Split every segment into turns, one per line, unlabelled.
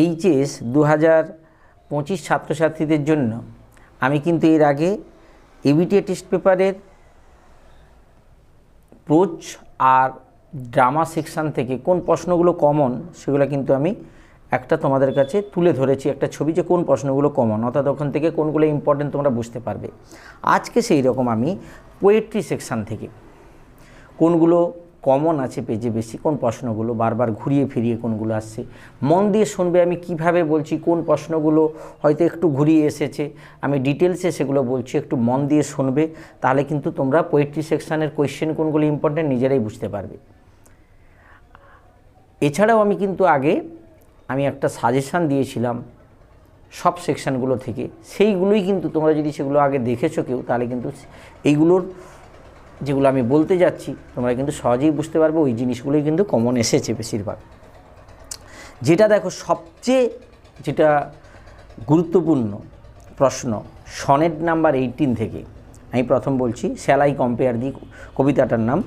HS দু হাজার পঁচিশ ছাত্রছাত্রীদের জন্য। আমি কিন্তু এর আগে এবিটিএ টেস্ট পেপারের প্রোচ আর ড্রামা সেকশান থেকে কোন প্রশ্নগুলো কমন সেগুলো কিন্তু আমি একটা তোমাদের কাছে তুলে ধরেছি, একটা ছবি যে কোন প্রশ্নগুলো কমন, অর্থাৎ ওখান থেকে কোনগুলো ইম্পর্টেন্ট তোমরা বুঝতে পারবে। আজকে সেই রকম আমি পোয়েট্রি সেকশান থেকে কোনগুলো কমন আছে পেজে বেশি, কোন প্রশ্নগুলো? বারবার ঘুরিয়ে ফিরিয়ে কোনগুলো আসছে? মন দিয়ে শুনবে আমি কীভাবে বলছি, কোন প্রশ্নগুলো হয়তো একটু ঘুরিয়ে এসেছে? আমি ডিটেলসে সেগুলো বলছি, একটু মন দিয়ে শুনবে, তাহলে কিন্তু তোমরা পোয়েট্রি সেকশানের কোয়েশ্চেন কোনগুলো ইম্পর্টেন্ট নিজেরাই বুঝতে পারবে। এছাড়াও আমি কিন্তু আগে আমি একটা সাজেশান দিয়েছিলাম সব সেকশানগুলো থেকে, সেইগুলোই কিন্তু তোমরা যদি সেগুলো আগে দেখেছ কেউ, তাহলে কিন্তু এইগুলোর যেগুলো আমি বলতে যাচ্ছি, তোমরা কিন্তু সহজেই বুঝতে পারবে, ওই জিনিসগুলোই কিন্তু কমন এসেছে বেশিরভাগ। যেটা দেখো সবচেয়ে যেটা গুরুত্বপূর্ণ প্রশ্ন, সনেট নাম্বার এইটিন থেকে, আমি প্রথম বলছি স্যালাই কম্পেয়ার দি কবিতাটার নাম?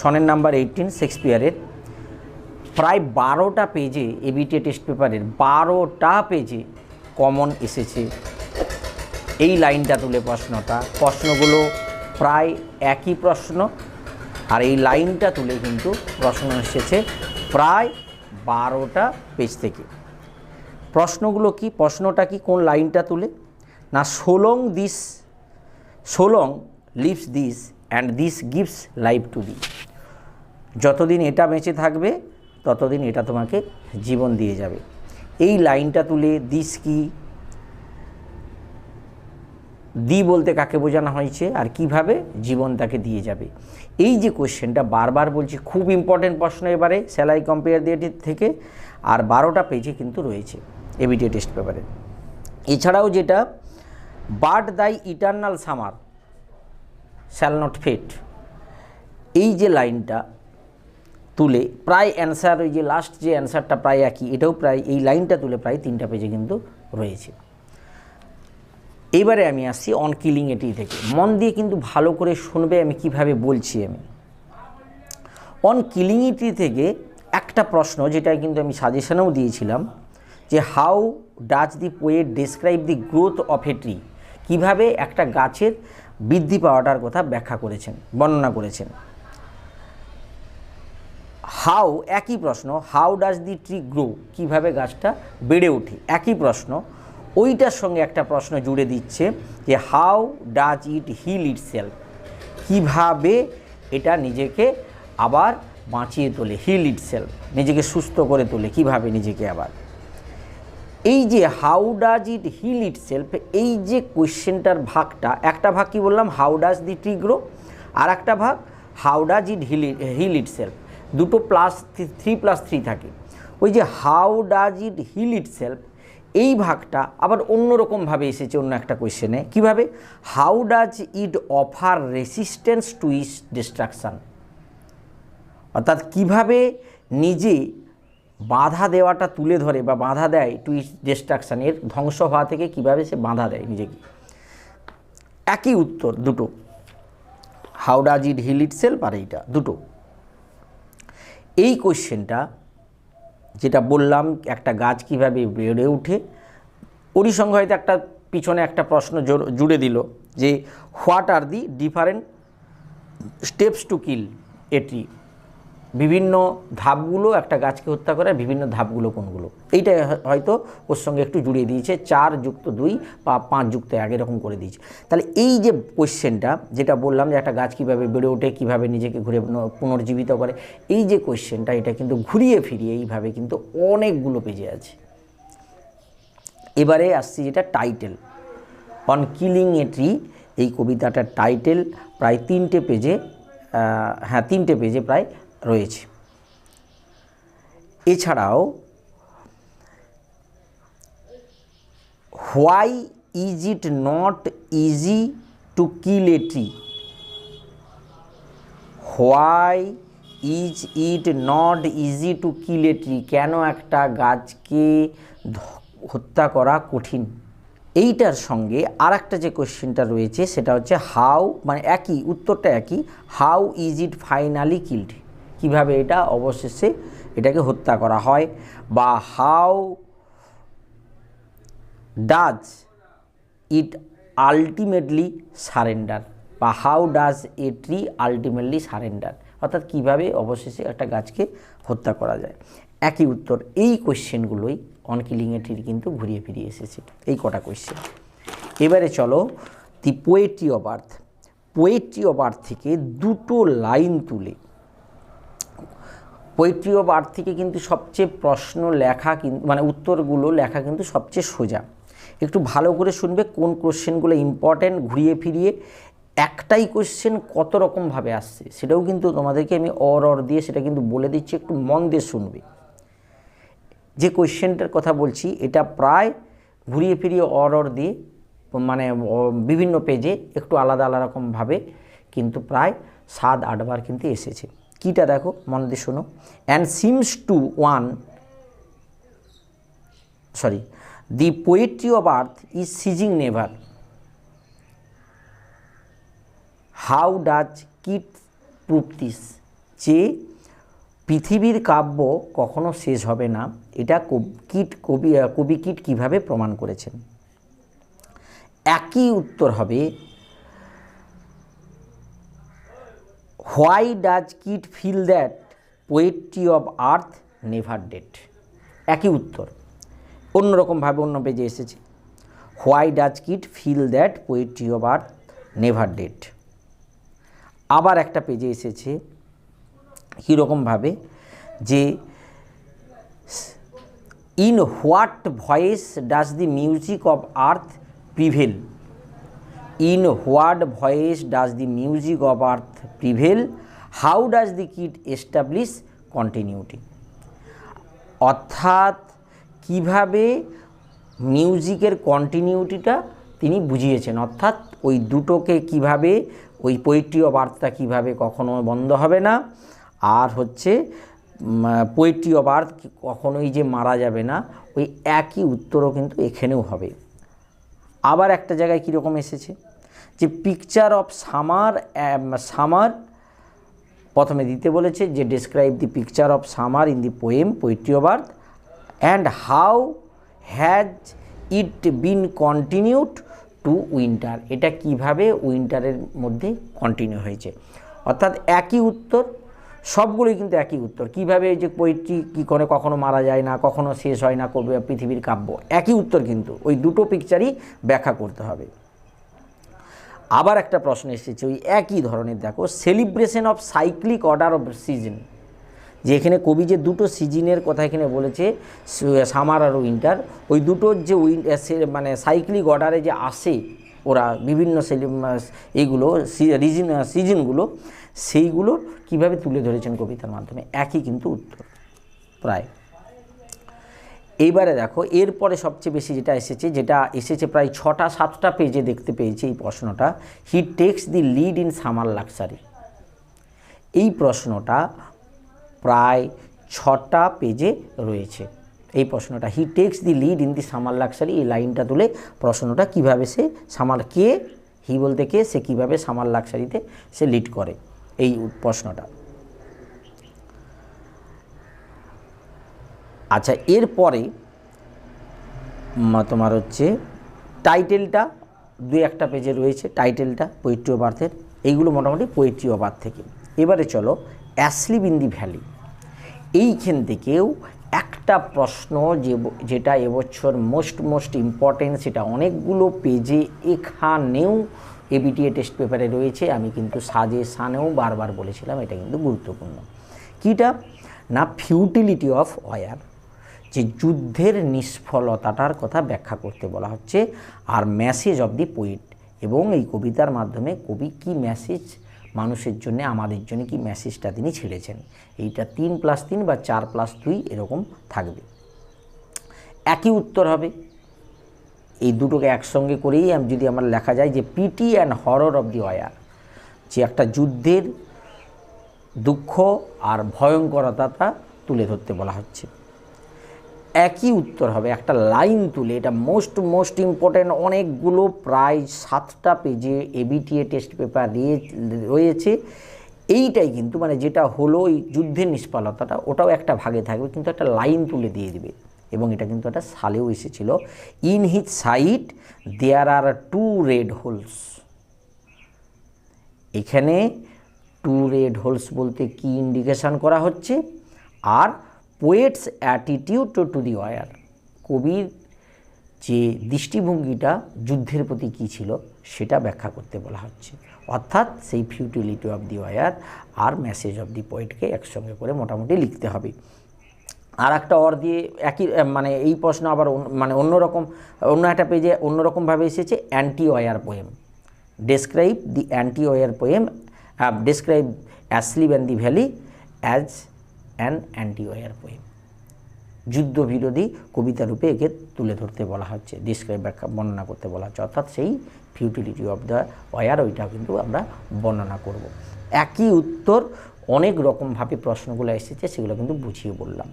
সনের নাম্বার এইটিন শেক্সপিয়ারের প্রায় বারোটা পেজে এবিটি টেস্ট পেপারের বারোটা পেজে কমন এসেছে। এই লাইনটা তুলে প্রশ্নটা, প্রশ্নগুলো প্রায় একই প্রশ্ন। আর এই লাইনটা তুলে কিন্তু প্রশ্ন এসেছে প্রায় বারোটা পেজ থেকে। প্রশ্নগুলো কি, প্রশ্নটা কি কোন লাইনটা তুলে? না, so long this, so long lives this and this gives life to the. যতদিন এটা বেঁচে থাকবে, ততদিন এটা তোমাকে জীবন দিয়ে যাবে। এই লাইনটা তুলে দিস কি দি বলতে কাকে বোঝানো হয়েছে আর কীভাবে জীবন তাকে দিয়ে যাবে। এই যে কোশ্চেনটা বারবার বলছি, খুব ইম্পর্টেন্ট প্রশ্ন এবারে স্যালাই কম্পেয়ার দিয়ে থেকে, আর বারোটা পেজে কিন্তু রয়েছে এবিটি টেস্ট পেপারে এছাড়াও যেটা but thy eternal summer shall not fade এই যে লাইনটা তুলে প্রায় অ্যান্সার ওই যে লাস্ট যে অ্যান্সারটা প্রায় একই, এটাও প্রায়, এই লাইনটা তুলে প্রায় তিনটা পেজে কিন্তু রয়েছে। এবারে আমি আসছি অন কিলিং এটি থেকে। মন দিয়ে কিন্তু ভালো করে শুনবে আমি কীভাবে বলছি আমি। অন কিলিং ইটি থেকে একটা প্রশ্ন যেটা কিন্তু আমি সাজেশনেও দিয়েছিলাম, যে how does the poet describe the growth of a tree কীভাবে একটা গাছের বৃদ্ধি পাওয়াটার কথা ব্যাখ্যা করেছেন, বর্ণনা করেছেন। হাউ একই প্রশ্ন how does the tree grow কীভাবে গাছটা বেড়ে ওঠে? একই প্রশ্ন ওইটার সঙ্গে একটা প্রশ্ন জুড়ে দিচ্ছে যে how does it heal itself কীভাবে এটা নিজেকে আবার বাঁচিয়ে তোলে হিল ইট সেলফ নিজেকে সুস্থ করে তোলে, কীভাবে নিজেকে আবার? এই যে how does it heal itself এই যে কোয়েশ্চেনটার ভাগটা, একটা ভাগ কি বললাম? How does the tree grow আর একটা ভাগ how does it heal heal itself দুটো প্লাস থ্রি প্লাস থ্রি থাকে। ওই যে how does it heal itself এই ভাগটা আবার অন্যরকমভাবে এসেছে অন্য একটা কোয়েশ্চেনে। কীভাবে? How does it offer resistance to its destruction অর্থাৎ কীভাবে নিজে বাধা দেওয়াটা তুলে ধরে বা বাধা দেয় টু ইস ডিস্ট্রাকশান এর ধ্বংস হওয়া থেকে কীভাবে সে বাধা দেয় নিজেকে? একই উত্তর, দুটো। How does it heal itself আর এইটা, দুটো। এই কোশ্চেনটা যেটা বললাম, একটা গাছ কীভাবে বেড়ে উঠে ওরই সঙ্গে হয়তো একটা পিছনে একটা প্রশ্ন জুড়ে দিল যে, what are the different steps to kill এটি বিভিন্ন ধাপগুলো, একটা গাছকে হত্যা করার বিভিন্ন ধাপগুলো কোনগুলো। এইটা হয়তো ওর সঙ্গে একটু জুড়িয়ে দিয়েছে, চার যুক্ত দুই বা পাঁচ যুক্ত এক, এরকম করে দিয়েছে। তাহলে এই যে কোয়েশ্চেনটা যেটা বললাম যে একটা গাছ কীভাবে বেড়ে ওঠে, কীভাবে নিজেকে ঘুরে পুনর্জীবিত করে, এই যে কোয়েশ্চেনটা এটা কিন্তু ঘুরিয়ে ফিরিয়ে এইভাবে কিন্তু অনেকগুলো পেজে আছে। এবারে আসছি যেটা title on killing a tree এই কবিতাটার টাইটেল প্রায় তিনটে পেজে হ্যাঁ তিনটে পেজে প্রায় রয়েছে। এছাড়াও why is it not easy to kill a tree why is it not easy to kill a tree কেন একটা গাছকে হত্যা করা কঠিন? এইটার সঙ্গে আর একটা যে কোশ্চেনটা রয়েছে, সেটা হচ্ছে হাউ মানে একই, উত্তরটা একই how is it finally killed কীভাবে এটা অবশেষে এটাকে হত্যা করা হয় বা how does it ultimately surrender বা how does a tree ultimately surrender. অর্থাৎ কীভাবে অবশেষে একটা গাছকে হত্যা করা যায়। একই উত্তর, এই কোয়েশ্চেনগুলোই অনকিলিংয়ে ট্রির কিন্তু ঘুরিয়ে ফিরিয়ে এসেছে। এই কটা কোয়েশ্চেন এবারে চলো the poetry of earth. Poetry of earth থেকে দুটো লাইন তুলে পোয়েট্রি অফ আর্থ থেকে কিন্তু সবচেয়ে প্রশ্ন লেখা কিন্তু মানে উত্তরগুলো লেখা কিন্তু সবচেয়ে সোজা। একটু ভালো করে শুনবে কোন কোশ্চেনগুলো ইম্পর্ট্যান্ট ঘুরিয়ে ফিরিয়ে একটাই কোশ্চেন কত রকমভাবে আসছে, সেটাও কিন্তু তোমাদেরকে আমি অর অর দিয়ে সেটা কিন্তু বলে দিচ্ছি, একটু মন দিয়ে শুনবে। যে কোশ্চেনটার কথা বলছি, এটা প্রায় ঘুরিয়ে ফিরিয়ে অর অর দিয়ে মানে বিভিন্ন পেজে একটু আলাদা আলাদা রকমভাবে কিন্তু প্রায় সাত, আটবার কিন্তু এসেছে। কীটা দেখো, মন দিয়ে শোনো। And seems to one sorry the poetry of earth is ceasing never how does Keats prove this যে পৃথিবীর কাব্য কখনো শেষ হবে না, এটা কিট কবি কবি কিট কীভাবে প্রমাণ করেছেন? একই উত্তর হবে why does Keats feel that poetry of earth never dead? একই উত্তর। অন্যরকমভাবে অন্য পেজে এসেছে। Why does Keats feel that poetry of earth never dead? আবার একটা পেজে এসেছে কীরকমভাবে যে in what voice does the music of earth prevail? In what voice does the music of earth prevail? How does the Keats establish continuity? অর্থাৎ কীভাবে মিউজিকের কন্টিনিউটিটা তিনি বুঝিয়েছেন? অর্থাৎ ওই দুটোকে কীভাবে, ওই পোয়েট্রি অফ আর্থটা কীভাবে কখনো বন্ধ হবে না, আর হচ্ছে পোয়েট্রি অফ আর্থ কখনোই যে মারা যাবে না, ওই একই উত্তরও কিন্তু এখানেও হবে। আবার একটা জায়গায় কীরকম এসেছে? যে পিকচার অফ সামার সামার প্রথমে দিতে বলেছে যে describe the picture of summer in the poem poetry of earth and how has it been continued to winter এটা কীভাবে উইন্টারের মধ্যে কন্টিনিউ হয়েছে? অর্থাৎ একই উত্তর, সবগুলোই কিন্তু একই উত্তর। কীভাবে যে পোয়েট্রি কী করে কখনো মারা যায় না, কখনো শেষ হয় না, কবি পৃথিবীর কাব্য? একই উত্তর কিন্তু। ওই দুটো পিকচারই ব্যাখ্যা করতে হবে। আবার একটা প্রশ্ন এসেছে, ওই একই ধরনের, দেখো celebration of cyclic order of season যে এখানে কবি যে দুটো সিজনের কথা এখানে বলেছে, সামার আর উইন্টার, ওই দুটোর যে উইন মানে সাইক্লিক অর্ডারে যে আসে, ওরা বিভিন্ন সেলি এইগুলো রিজন সিজনগুলো, সেইগুলো কীভাবে তুলে ধরেছেন কবিতার মাধ্যমে? একই কিন্তু উত্তর, প্রায়। এইবারে দেখো, এরপরে সবচেয়ে বেশি যেটা এসেছে যেটা এসেছে প্রায় ছটা, সাতটা পেজে দেখতে পেয়েছি এই প্রশ্নটা he takes the lead in summer luxury এই প্রশ্নটা প্রায় ছটা পেজে রয়েছে। এই প্রশ্নটা he takes the lead in the summer luxury এই লাইনটা তুলে প্রশ্নটা কীভাবে সে সামার কে হি বলতে কে, সে কীভাবে সামার লাক্সারিতে সে লিড করে, এই প্রশ্নটা। আচ্ছা এরপরে তোমার হচ্ছে টাইটেলটা দু একটা পেজে রয়েছে টাইটেলটা পোয়েট্রি অফ আর্থের এইগুলো মোটামুটি পোয়েট্রি অফ আর্থ থেকে। এবারে চলো অ্যাসলিপ ইন দি ভ্যালি এইখান থেকেও একটা প্রশ্ন যে যেটা এবছর মোস্ট মোস্ট ইম্পর্টেন্ট সেটা অনেকগুলো পেজে এখানেও এবিটিএ টেস্ট পেপারে রয়েছে। আমি কিন্তু সাজেশানেও বারবার বলেছিলাম, এটা কিন্তু গুরুত্বপূর্ণ। কীটা? না ফিউটিলিটি অফ ওয়ার যে যুদ্ধের নিষ্ফলতাটার কথা ব্যাখ্যা করতে বলা হচ্ছে, আর মেসেজ অফ দি পোয়েট এবং এই কবিতার মাধ্যমে কবি কি মেসেজ মানুষের জন্য, আমাদের জন্য কি মেসেজটা তিনি ছেড়েছেন? এইটা তিন প্লাস তিন বা চার প্লাস দুই এরকম থাকবে। একই উত্তর হবে। এই দুটোকে একসঙ্গে করেই যদি আমার লেখা যায় যে pity and horror of the war যে একটা যুদ্ধের দুঃখ আর ভয়ঙ্করতাটা তুলে ধরতে বলা হচ্ছে। একই উত্তর হবে, একটা লাইন তুলে। এটা মোস্ট মোস্ট ইম্পর্ট্যান্ট অনেকগুলো প্রায় সাতটা পেজে এবিটিএ টেস্ট পেপার দিয়ে রয়েছে। এইটাই কিন্তু মানে যেটা হলো ওই যুদ্ধের নিষ্ফলতাটা, ওটাও একটা ভাগে থাকবে, কিন্তু একটা লাইন তুলে দিয়ে দিবে। এবং এটা কিন্তু একটা সালেও এসেছিল। In his side there are two red holes এখানে টু রেড হোলস বলতে কি ইন্ডিকেশন করা হচ্ছে? আর poet's attitude to the war কবির যে দৃষ্টিভঙ্গিটা যুদ্ধের প্রতি কী ছিল, সেটা ব্যাখ্যা করতে বলা হচ্ছে। অর্থাৎ সেই ফিউটিলিটি অফ দি ওয়ার আর মেসেজ অফ দি পোয়েটকে একসঙ্গে করে মোটামুটি লিখতে হবে। আর একটা অর দিয়ে একই মানে এই প্রশ্ন আবার মানে অন্যরকম অন্য একটা পেজে অন্যরকমভাবে এসেছে anti war poem describe the anti war poem describe asleep and the valley as an anti war poem যুদ্ধ বিরোধী কবিতা রূপে একে তুলে ধরতে বলা হচ্ছে ডিসক্রাইব ব্যাখ্যা বর্ণনা করতে বলা হচ্ছে। অর্থাৎ সেই ফিউটিলিটি অফ দ্য ওয়ার ওইটাও কিন্তু আমরা বর্ণনা করব। একই উত্তর অনেক রকমভাবে প্রশ্নগুলো এসেছে, সেগুলো কিন্তু বুঝিয়ে বললাম।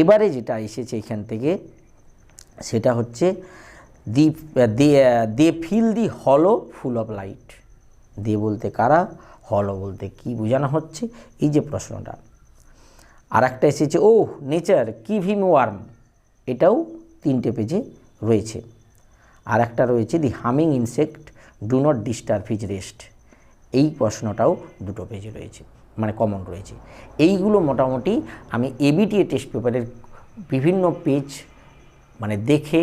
এবারে যেটা এসেছে এখান থেকে, সেটা হচ্ছে দে দে ফিল দি হলো ফুল অফ লাইট। দে বলতে কারা, হলো বলতে কি বোঝানো হচ্ছে, এই যে প্রশ্নটা। আর একটা এসেছে ও নেচার কিভ ওয়ার্ম। এটাও তিনটে পেজে রয়েছে। আর একটা রয়েছে, the humming insect, do not disturb his rest. এই প্রশ্নটাও দুটো পেজে রয়েছে মানে কমন রয়েছে। এইগুলো মোটামুটি আমি এবিটিএ টেস্ট পেপারের বিভিন্ন পেজ মানে দেখে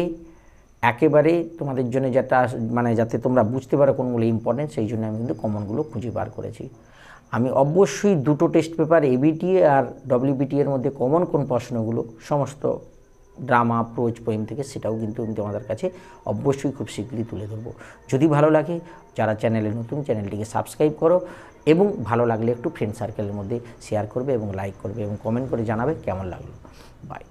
একেবারে তোমাদের জন্য যেটা মানে যাতে তোমরা বুঝতে পারো কোনগুলো ইম্পর্টেন্ট সেই জন্য আমি কিন্তু কমনগুলো খুঁজে বার করেছি। আমি অবশ্যই দুটো টেস্ট পেপার এবিটিএ আর ডব্লিউবিটি এর মধ্যে কমন কোন প্রশ্নগুলো, সমস্ত ড্রামা প্রোজ পোয়েম থেকে সেটাও কিন্তু আমি তোমাদের কাছে অবশ্যই খুব শীঘ্রই তুলে ধরবো। যদি ভালো লাগে, যারা চ্যানেলে নতুন চ্যানেলটিকে সাবস্ক্রাইব করো এবং ভালো লাগলে একটু ফ্রেন্ড সার্কেলের মধ্যে শেয়ার করবে এবং লাইক করবে এবং কমেন্ট করে জানাবে কেমন লাগল। বাই